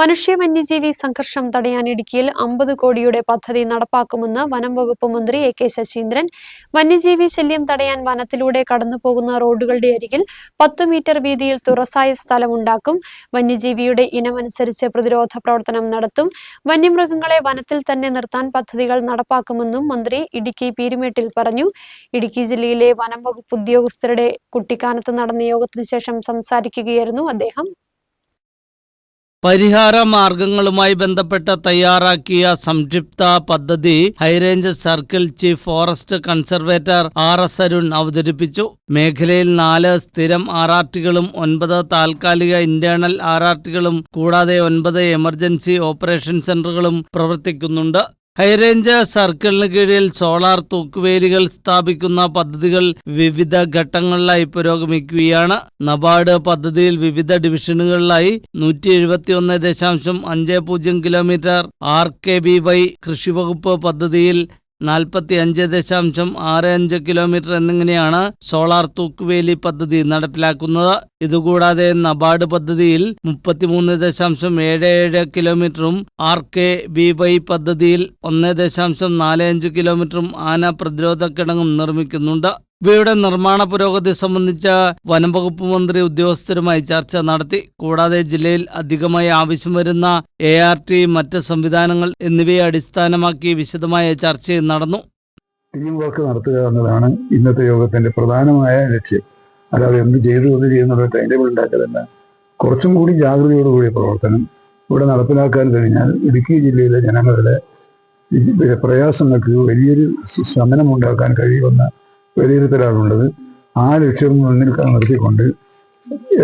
മനുഷ്യ വന്യജീവി സംഘർഷം തടയാൻ ഇടുക്കിയിൽ അമ്പത് കോടിയുടെ പദ്ധതി നടപ്പാക്കുമെന്ന് വനം വകുപ്പ് മന്ത്രി എ കെ ശശീന്ദ്രൻ. വന്യജീവി ശല്യം തടയാൻ വനത്തിലൂടെ കടന്നുപോകുന്ന റോഡുകളുടെ അരികിൽ പത്തു മീറ്റർ വീതിയിൽ തുറസായ സ്ഥലമുണ്ടാക്കും. വന്യജീവിയുടെ ഇനമനുസരിച്ച് പ്രതിരോധ പ്രവർത്തനം നടത്തും. വന്യമൃഗങ്ങളെ വനത്തിൽ തന്നെ നിർത്താൻ പദ്ധതികൾ നടപ്പാക്കുമെന്നും മന്ത്രി ഇടുക്കി പീരുമേട്ടിൽ പറഞ്ഞു. ഇടുക്കി ജില്ലയിലെ വനം വകുപ്പ് ഉദ്യോഗസ്ഥരുടെ കുട്ടിക്കാനത്ത് നടന്ന യോഗത്തിന് ശേഷം സംസാരിക്കുകയായിരുന്നു അദ്ദേഹം. പരിഹാര മാർഗങ്ങളുമായി ബന്ധപ്പെട്ട് തയ്യാറാക്കിയ സംക്ഷിപ്ത പദ്ധതി high range circle chief forest conservator R S Arun അവതരിപ്പിച്ചു. മേഖലയിൽ നാല് സ്ഥിരം ആർ ഒൻപത് താൽക്കാലിക ഇന്റേണൽ ആർ കൂടാതെ ഒൻപത് എമർജൻസി ഓപ്പറേഷൻ സെന്ററുകളും പ്രവർത്തിക്കുന്നുണ്ട്. ഹൈറേഞ്ച് സർക്കിളിന് കീഴിൽ സോളാർ തൂക്കുവേലികൾ സ്ഥാപിക്കുന്ന പദ്ധതികൾ വിവിധ ഘട്ടങ്ങളിലായി പുരോഗമിക്കുകയാണ്. നബാർഡ് പദ്ധതിയിൽ വിവിധ ഡിവിഷനുകളിലായി നൂറ്റി എഴുപത്തിയൊന്ന് ദശാംശം അഞ്ച് പൂജ്യം kilometre R K B Y കൃഷിവകുപ്പ് പദ്ധതിയിൽ നാൽപ്പത്തി അഞ്ച് ദശാംശം ആറ് അഞ്ച് കിലോമീറ്റർ എന്നിങ്ങനെയാണ് സോളാർ തൂക്കുവേലി പദ്ധതി നടപ്പിലാക്കുന്നത്. ഇതുകൂടാതെ നബാർഡ് പദ്ധതിയിൽ മുപ്പത്തിമൂന്ന് ദശാംശം ഏഴ് ഏഴ് കിലോമീറ്ററും ആർ കെ ബി വൈ പദ്ധതിയിൽ ഒന്ന് ദശാംശം നാല് അഞ്ച് കിലോമീറ്ററും ആന പ്രതിരോധ കിടങ്ങും നിർമ്മിക്കുന്നുണ്ട്. ഇവയുടെ നിർമ്മാണ പുരോഗതി സംബന്ധിച്ച വനംവകുപ്പ് മന്ത്രി ഉദ്യോഗസ്ഥരുമായി ചർച്ച നടത്തി. കൂടാതെ ജില്ലയിൽ അധികമായി ആവശ്യം വരുന്ന എ ആർ ടി മറ്റ് സംവിധാനങ്ങൾ എന്നിവയെ അടിസ്ഥാനമാക്കി വിശദമായ ചർച്ചയും നടന്നു. ടീം വർക്ക് നടത്തുക എന്നതാണ് ഇന്നത്തെ യോഗത്തിന്റെ പ്രധാനമായ ലക്ഷ്യം. അല്ലാതെ എന്ത് ചെയ്തു എന്ത് ചെയ്യുന്നുള്ള ടൈം ടേബിൾ ഉണ്ടാക്കലല്ല. കുറച്ചും കൂടി ജാഗ്രതയോടുകൂടിയ പ്രവർത്തനം ഇവിടെ നടപ്പിലാക്കാൻ കഴിഞ്ഞാൽ ഇടുക്കി ജില്ലയിലെ ജനങ്ങളുടെ പ്രയാസങ്ങൾക്ക് വലിയൊരു ശമനമുണ്ടാക്കാൻ കഴിയുമെന്ന വിലയിരുത്തലാണുള്ളത് ആ ലക്ഷ്യം മുന്നിൽ നിർത്തിക്കൊണ്ട്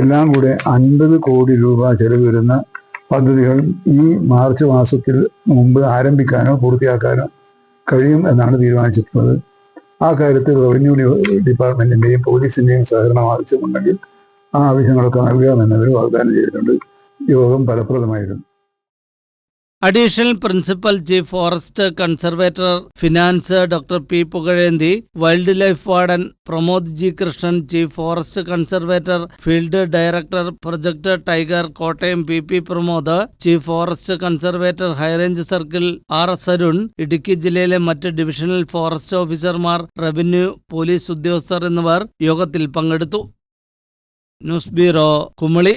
എല്ലാം കൂടെ അൻപത് കോടി രൂപ ചെലവ് വരുന്ന പദ്ധതികൾ ഈ മാർച്ച് മാസത്തിൽ മുമ്പ് ആരംഭിക്കാനോ പൂർത്തിയാക്കാനോ കഴിയും എന്നാണ് തീരുമാനിച്ചിട്ടുള്ളത്. ആ കാര്യത്തിൽ റവന്യൂ ഡിപ്പാർട്ട്മെന്റിന്റെയും പോലീസിന്റെയും സഹകരണം ആവശ്യമുണ്ടെങ്കിൽ ആ ആവശ്യങ്ങളൊക്കെ നൽകാമെന്നവർ വാഗ്ദാനം ചെയ്തിട്ടുണ്ട്. യോഗം ഫലപ്രദമായിരുന്നു. Additional principal chief forest conservator finance doctor P Pukazhenthi wild life warden Pramod G Krishnan chief forest conservator field director project tiger Kottayam P P Pramod chief forest conservator high range circle R S Arun Idukki ജില്ലയിലെ മറ്റ് divisional forest ഓഫീസർമാർ revenue police ഉദ്യോഗസ്ഥർ എന്നിവർ യോഗത്തിൽ പങ്കെടുത്തു. News bureau Kumily.